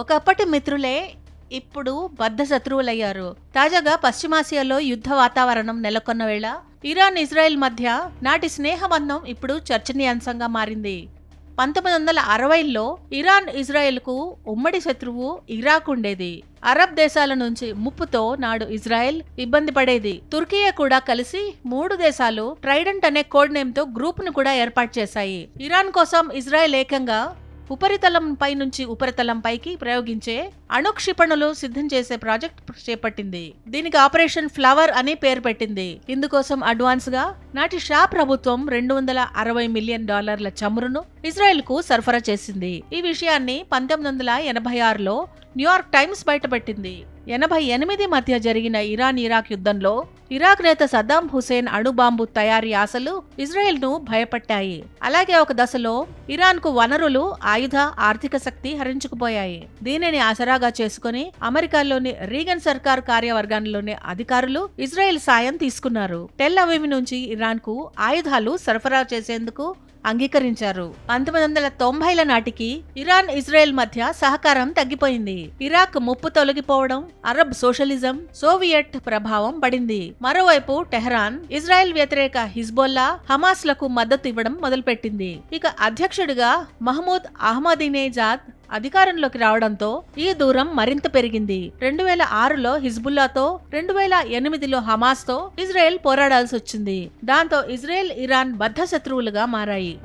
ఒకప్పటి మిత్రులే ఇప్పుడు బద్ధ శత్రువులయ్యారు. తాజాగా పశ్చిమాసియాలో యుద్ధ వాతావరణం నెలకొన్న వేళ ఇరాన్ ఇజ్రాయెల్ మధ్య నాటి స్నేహబంధం ఇప్పుడు చర్చనీయాంశంగా మారింది. పంతొమ్మిది వందల అరవైలో ఇరాన్ ఇజ్రాయెల్కు ఉమ్మడి శత్రువు ఇరాక్ ఉండేది అరబ్ దేశాల నుంచి ముప్పుతో నాడు ఇజ్రాయెల్ ఇబ్బంది పడేది. తుర్కియా కూడా కలిసి మూడు దేశాలు ట్రైడెంట్ అనే కోడ్ నేమ్తో గ్రూప్ను కూడా ఏర్పాటు చేశాయి. ఇరాన్ కోసం ఇజ్రాయెల్ ఏకంగా ఉపరితలం పై నుంచి ఉపరితలం పైకి ప్రయోగించే అణుక్షిపణులు సిద్ధం చేసే ప్రాజెక్ట్ చేపట్టింది. దీనికి ఆపరేషన్ ఫ్లవర్ అని పేరు పెట్టింది. ఇందుకోసం అడ్వాన్స్గా నాటి షా ప్రభుత్వం రెండు వందల అరవై మిలియన్ డాలర్ల చమురును ఇజ్రాయెల్కు సరఫరా చేసింది. ఈ విషయాన్ని పంతొమ్మిది వందల ఎనభై ఆరులో న్యూయార్క్ టైమ్స్ బయటపెట్టింది. ఎనభై ఎనిమిది మధ్య జరిగిన ఇరాన్ ఇరాక్ యుద్ధంలో ఇరాక్ నేత సద్దాం హుసేన్ అణుబాంబు తయారీ ఆశలు ఇజ్రాయెల్ను భయపట్టాయి. అలాగే ఒక దశలో ఇరాన్కు వనరులు ఆయుధ ఆర్థిక శక్తి హరించుకుపోయాయి. దీనిని ఆసరాగా చేసుకుని అమెరికాలోని రీగన్ సర్కార్ కార్యవర్గాల్లోని అధికారులు ఇజ్రాయెల్ సాయం తీసుకున్నారు. టెల్ అవీవ్ నుంచి ఇరాన్కు ఆయుధాలు సరఫరా చేసేందుకు అంగీకరించారు. పంతొమ్మిది వందల తొంభైల నాటికి ఇరాన్ ఇజ్రాయెల్ మధ్య సహకారం తగ్గిపోయింది. ఇరాక్ ముప్పు తొలగిపోవడం అరబ్ సోషలిజం సోవియట్ ప్రభావం పడింది. మరోవైపు టెహరాన్ ఇజ్రాయెల్ వ్యతిరేక హిజ్బోల్లా హమాస్లకు మద్దతు ఇవ్వడం మొదలుపెట్టింది. ఇక అధ్యక్షుడిగా మహమూద్ అహ్మదినేజాద్ అధికారంలోకి రావడంతో ఈ దూరం మరింత పెరిగింది. రెండు వేల ఆరులో హిజ్బుల్లాతో రెండు వేల ఎనిమిదిలో హమాస్తో ఇజ్రాయెల్ పోరాడాల్సి వచ్చింది దాంతో ఇజ్రాయెల్ ఇరాన్ బద్ధ శత్రువులుగా మారాయి.